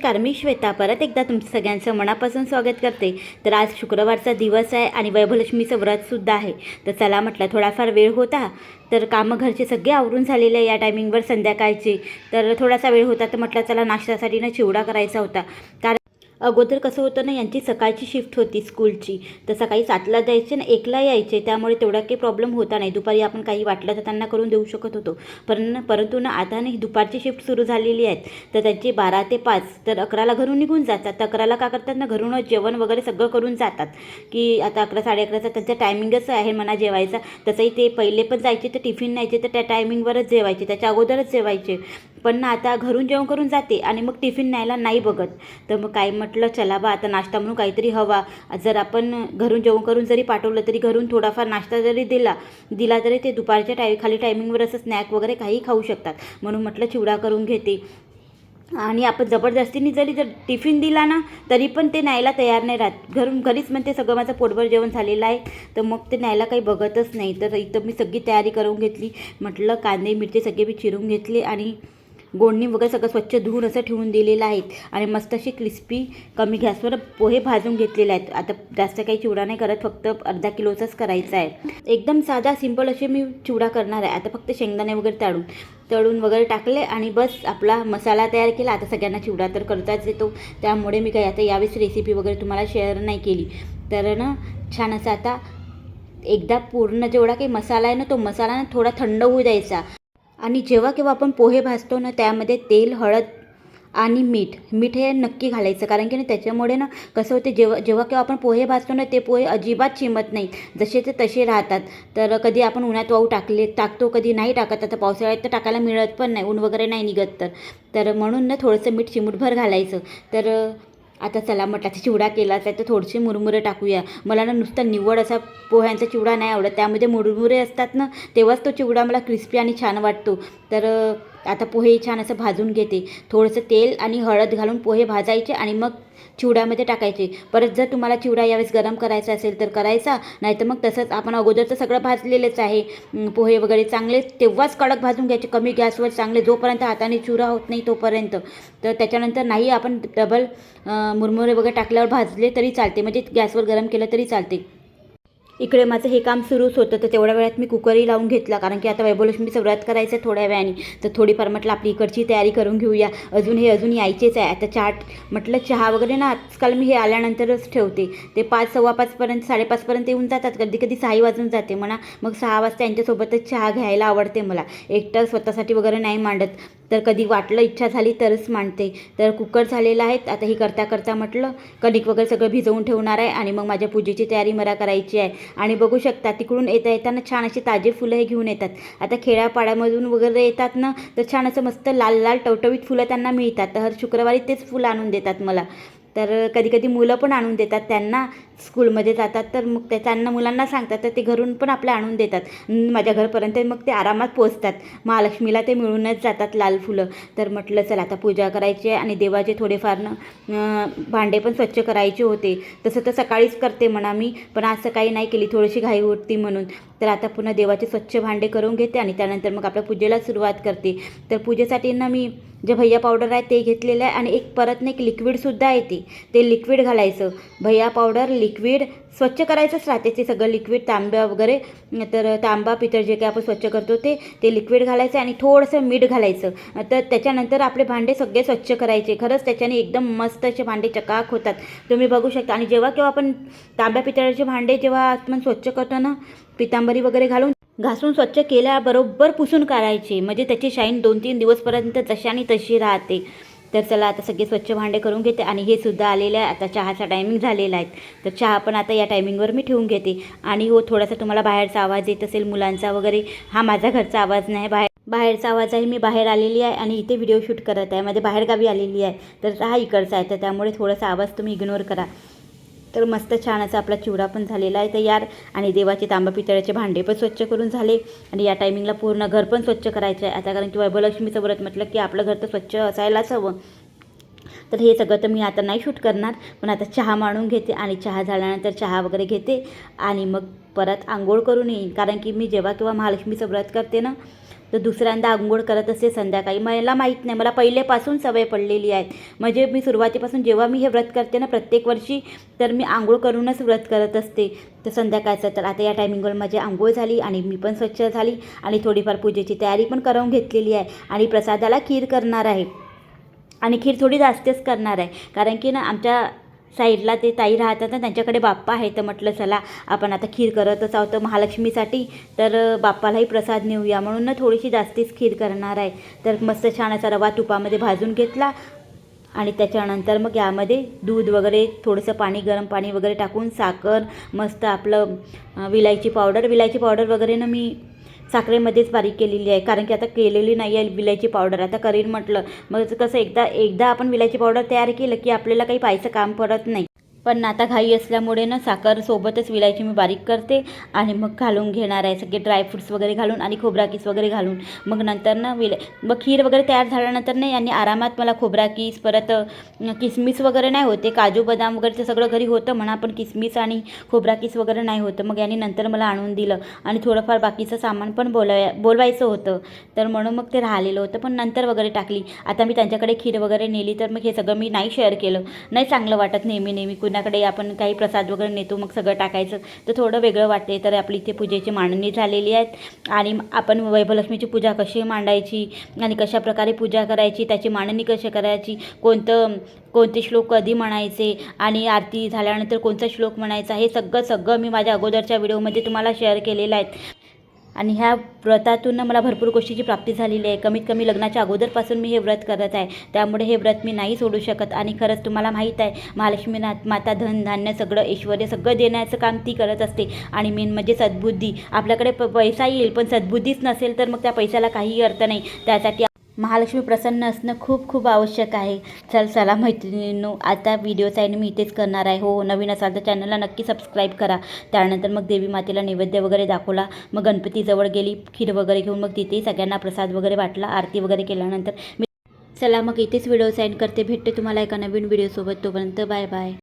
नमस्कार मी श्वेता परत एकदा तुमचं सगळ्यांचं मनापासून स्वागत करते. तर आज शुक्रवारचा दिवस आहे आणि वैभलक्ष्मीचं व्रतसुद्धा आहे. तर चला म्हटलं थोडाफार वेळ होता तर कामं घरचे सगळे आवरून झालेले आहे या टायमिंगवर संध्याकाळचे. तर थोडासा वेळ होता तर म्हटलं चला नाश्त्यासाठी ना चिवडा करायचा होता. कारण अगोदर कसं होतं ना यांची सकाळची शिफ्ट होती स्कूलची तर सकाळी सातला जायचे ना एकला यायचे. त्यामुळे तेवढा काही प्रॉब्लेम होता नाही. दुपारी आपण काही वाटलं तर त्यांना करून देऊ शकत होतो. पण परंतु ना आता नाही दुपारची शिफ्ट सुरू झालेली आहेत. तर त्यांची बारा ते पाच तर अकराला घरून निघून जातात. तर अकराला का करतात ना घरूनच जेवण वगैरे सगळं करून जातात. की आता अकरा साडे अकराचा त्यांचा टायमिंगच आहे म्हणा जेवायचा. तसंही ते पहिले पण जायचे तर टिफिन न्यायचे तर त्या टायमिंगवरच जेवायचे. त्याच्या अगोदरच जेवायचे. पण ना आता घरून जेवण करून जाते आणि मग टिफिन न्यायला नाही बघत. तर मग काय म्हटलं चला बा आता नाश्ता म्हणून काहीतरी हवा. जर आपण घरून जेवण करून जरी पाठवलं तरी घरून थोडाफार नाश्ता जरी दिला दिला तरी ते दुपारच्या टाय खाली टायमिंगवर असं स्नॅक वगैरे काही खाऊ शकतात. म्हणून म्हटलं चिवडा करून घेते. आणि आपण जबरदस्तीने जरी जर टिफिन दिला ना तरी पण ते न्यायला तयार नाही राहत. घरून घरीच म्हणते सगळं माझं पोटभर जेवण झालेलं आहे. तर मग ते न्यायला काही बघतच नाही. तर इथं मी सगळी तयारी करून घेतली. म्हटलं कांदे मिरची सगळे मी चिरून घेतले आणि गोडणी वगैरे सगळं स्वच्छ धुवून असं ठेवून दिलेलं आहेत. आणि मस्त असे क्रिस्पी कमी गॅसवर पोहे भाजून घेतलेले आहेत. आता जास्त काही चिवडा नाही करत फक्त अर्धा किलोचाच करायचा आहे. एकदम साधा सिंपल असे मी चिवडा करणार आहे. आता फक्त शेंगदाणे वगैरे तळून तळून वगैरे टाकले आणि बस आपला मसाला तयार केला. आता सगळ्यांना चिवडा तर करताच येतो. त्यामुळे मी काही आता यावेळेस रेसिपी वगैरे तुम्हाला शेअर नाही केली. तर ना छान असं आता एकदा पूर्ण जेवढा काही मसाला आहे ना तो मसाला ना थोडा थंड होऊ द्यायचा. आणि जेव्हा केव्हा आपण पोहे भाजतो ना त्यामध्ये तेल हळद आणि मीठ मीठ हे नक्की घालायचं. कारण की ना त्याच्यामुळे ना कसं होते जेव्हा जेव्हा केव्हा आपण पोहे भाजतो ना ते पोहे अजिबात चिमत नाही जसे ते तसे राहतात. तर कधी आपण उन्हात वाऊ टाकले टाकतो कधी नाही टाकत. आता पावसाळ्यात तर टाकायला मिळत पण नाही. ऊन वगैरे नाही निघत तर. तर म्हणून ना थोडंसं मीठ चिमूटभर घालायचं. तर आता चला म्हटलं आता चिवडा केलाच आहे तर थोडेसे मुरमुरे टाकूया. मला ना नुसता निवड असा पोह्यांचा चिवडा नाही आवडत. त्यामध्ये मुरमुरे असतात ना तेव्हाच तो चिवडा मला क्रिस्पी आणि छान वाटतो. तर आता पोहे छान असं भाजून घेते. थोडंसं तेल आणि हळद घालून पोहे भाजायचे आणि मग चिवड्यामध्ये टाकायचे. परत जर तुम्हाला चिवडा यावेळेस गरम करायचा असेल तर करायचा. नाही तर मग तसंच आपण अगोदरचं सगळं भाजलेलंच आहे. पोहे वगैरे चांगले तेव्हाच कडक भाजून घ्यायचे. कमी गॅसवर चांगले जोपर्यंत हाताने चिवरा होत नाही तोपर्यंत. तर त्याच्यानंतर नाही आपण डबल मुरमुरे वगैरे टाकल्यावर भाजले तरी चालते. म्हणजे गॅसवर गरम केलं तरी चालते. इकडे माझं हे काम सुरूच होतं तर तेवढ्या वेळात मी कुकरही लावून घेतला. कारण की आता वैभवलक्ष्मीचं व्रत करायचं आहे थोड्या वेळाने. तर थोडीफार म्हटलं आपली इकडची तयारी करून घेऊया. अजून हे अजून यायचेच आहे. आता चाट म्हटलं चहा वगैरे ना आजकाल मी हे आल्यानंतरच ठेवते. ते पाच सव्वा पाचपर्यंत साडेपाचपर्यंत येऊन जातात. कधी कधी सहाही वाजून जाते म्हणा. मग सहा वाजता यांच्यासोबतच चहा घ्यायला आवडते मला. एकटं स्वतःसाठी वगैरे नाही मांडत. तर कधी वाटलं इच्छा झाली तरच मांडते. तर कुकर झालेलं आहे आता ही करता करता म्हटलं कणिक वगैरे सगळं भिजवून ठेवणार आहे आणि मग माझ्या पूजेची तयारी मला करायची आहे. आणि बघू शकता तिकडून येता येताना छान अशी ताजे फुलं हे घेऊन येतात. आता खेड्यापाड्यामधून वगैरे येतात ना तर छान असं मस्त लाल लाल टवटवीत फुलं त्यांना मिळतात. तर हर शुक्रवारी तेच फुलं आणून देतात मला. तर कधी कधी मुलं पण आणून देतात. त्यांना स्कूलमध्ये जातात तर मग ते त्यांना मुलांना सांगतात तर ते घरून पण आपल्या आणून देतात. माझ्या घरपर्यंत मग ते आरामात पोचतात महालक्ष्मीला ते मिळूनच जातात लाल फुलं. तर म्हटलं चला आता पूजा करायची आहे आणि देवाचे थोडेफार न भांडे पण स्वच्छ करायचे होते. तसं तर सकाळीच करते म्हणा मी पण आज सकाळी नाही केली. थोडीशी घाई उठती म्हणून. तर आता पुन्हा देवाचे स्वच्छ भांडे करून घेते आणि त्यानंतर मग आपल्या पूजेला सुरुवात करते. तर पूजेसाठी ना मी जे भैया पावडर आहे ते घेतलेलं आहे आणि एक परत एक लिक्विडसुद्धा येते ते. लिक्विड घालायचं. भैया पावडर लिक्विड स्वच्छ करायचंच राहते ते सगळं लिक्विड तांब्या वगैरे. तर तांबा पितळ जे काही आपण स्वच्छ करतो ते ते लिक्विड घालायचं आणि थोडंसं मीठ घालायचं. तर त्याच्यानंतर आपले भांडे सगळे स्वच्छ करायचे. खरंच त्याच्याने एकदम मस्त असे भांडे चकाक होतात. तुम्ही बघू शकता. आणि जेव्हा केव्हा आपण तांब्या पितळाचे भांडे जेव्हा आपण स्वच्छ करतो ना पितांबरी वगैरे घालून घासून स्वच्छ केल्याबरोबर पुसून काढायचे. म्हणजे त्याची शाईन दोन तीन दिवसपर्यंत तशाने तशी राहते. तर चला आता सगळे स्वच्छ भांडे करून घेते आणि हे सुद्धा आलेलं आहे आता चहाचा टायमिंग झालेला आहे. तर चहा पण आता या टायमिंगवर मी ठेवून घेते. आणि हो थोडासा तुम्हाला बाहेरचा आवाज येत असेल मुलांचा वगैरे हा माझा घरचा आवाज नाही. बाहेर बाहेरचा आवाज आहे मी बाहेर आलेली आहे आणि इथे व्हिडिओ शूट करत आहे. माझ्या बाहेरगावी आलेली आहे. तर हा इकडचा आहे तर त्यामुळे थोडासा आवाज तुम्ही इग्नोर करा. तर मस्त छान असा आपला चिवडा पण झालेला आहे तयार. आणि देवाचे तांबा पितळ्याचे भांडे पण स्वच्छ करून झाले. आणि या टायमिंगला पूर्ण घर पण स्वच्छ करायचं आहे. आता कारण की वैभवलक्ष्मीचं व्रत म्हटलं की आपलं घर तर स्वच्छ असायलाच हवं. तर हे सगळं तर मी आता नाही शूट करणार पण आता चहा मांडून घेते आणि चहा झाल्यानंतर चहा वगैरे घेते. आणि मग परत आंघोळ करून येईन. कारण की मी जेव्हा केव्हा महालक्ष्मीचं व्रत करते ना तर दुसऱ्यांदा आंघोळ करत असते संध्याकाळी. मला माहीत नाही मला पहिलेपासून सवय पडलेली आहे. म्हणजे मी सुरुवातीपासून जेव्हा मी हे व्रत करते ना प्रत्येक वर्षी तर मी आंघोळ करूनच व्रत करत असते. तर संध्याकाळचं तर आता या टायमिंगवर माझी आंघोळ झाली आणि मी पण स्वच्छ झाली आणि थोडीफार पूजेची तयारी पण करून घेतलेली आहे आणि प्रसादाला खीर करणार आहे. आणि खीर थोडी जास्तच करणार आहे. कारण की ना आमच्या साईडला ते ताई राहतात ना त्यांच्याकडे बाप्पा आहे तर म्हटलं चला आपण आता खीर करतच आहोत महालक्ष्मीसाठी. तर बाप्पालाही प्रसाद नेऊया. म्हणून ना थोडीशी जास्तीच खीर करणार आहे. तर मस्त छान असा रवा तुपामध्ये भाजून घेतला. आणि त्याच्यानंतर मग यामध्ये दूध वगैरे थोडंसं पाणी गरम पाणी वगैरे टाकून साखर मस्त आपलं विलायची पावडर. विलायची पावडर वगैरे ना मी साखरेमध्येच बारीक केलेली आहे. कारण की आता केलेली नाही आहे विलायची पावडर. आता करीन म्हटलं मग कसं एकदा एकदा आपण विलायची पावडर तयार केलं की आपल्याला काही पाहायचं काम पडत नाही. पण आता घाई असल्यामुळे ना साखर सोबतच विलायची मी बारीक करते आणि मग घालून घेणार आहे सगळे ड्रायफ्रुट्स वगैरे घालून आणि खोबरा किस वगैरे घालून. मग नंतर ना विला मग खीर वगैरे तयार झाल्यानंतर नाही आणि आरामात मला खोबरा किस परत किसमिस वगैरे नाही होते. काजू बदाम वगैरे ते सगळं घरी होतं म्हणा पण किसमिस आणि खोबरा किस वगैरे नाही होतं. मग यांनी नंतर मला आणून दिलं आणि थोडंफार बाकीचं सामान पण बोलाय बोलवायचं होतं. तर म्हणून मग ते राहिलेलं होतं पण नंतर वगैरे टाकली. आता मी त्यांच्याकडे खीर वगैरे नेली तर मग हे सगळं मी नाही शेअर केलं. नाही चांगलं वाटत नेहमी नेहमी कुणा कुणाकडे आपण काही प्रसाद वगैरे नेतो मग सगळं टाकायचं. तर थोडं वेगळं वाटते तर आपली इथे पूजेची मांडणी झालेली आहेत. आणि आपण वैभलक्ष्मीची पूजा कशी मांडायची आणि कशा प्रकारे पूजा करायची त्याची मांडणी कशी करायची कोणतं कोणते श्लोक कधी म्हणायचे आणि आरती झाल्यानंतर कोणता श्लोक म्हणायचा हे सगळं सगळं मी माझ्या अगोदरच्या व्हिडिओमध्ये तुम्हाला शेअर केलेलं आहे. आणि ह्या व्रतातून मला भरपूर गोष्टीची प्राप्ती झालेली आहे. कमीत कमी लग्नाच्या अगोदरपासून मी हे व्रत करत आहे. त्यामुळे हे व्रत मी नाही सोडू शकत आणि खरंच तुम्हाला माहीत आहे महालक्ष्मीनाथ माता धन धान्य सगळं ऐश्वर सगळं देण्याचं काम ती करत असते. आणि मेन म्हणजे सद्बुद्धी. आपल्याकडे प पैसा येईल पण सद्बुद्धीच नसेल तर मग त्या पैशाला काहीही अर्थ नाही. त्यासाठी महालक्ष्मी प्रसन्न असणं खूप खूप आवश्यक आहे. चल चला मैत्रिणींनो आता व्हिडिओचा आहे मी इथेच करणार आहे. हो नवीन असाल तर चॅनलला नक्की सबस्क्राईब करा. त्यानंतर मग देवी मातेला नैवेद्य वगैरे दाखवला. मग गणपतीजवळ गेली खीर वगैरे घेऊन मग तिथेही सगळ्यांना प्रसाद वगैरे वाटला आरती वगैरे केल्यानंतर मी चला मग इथेच व्हिडिओ सेंड करते. भेटते तुम्हाला एका नवीन व्हिडिओसोबत तोपर्यंत बाय बाय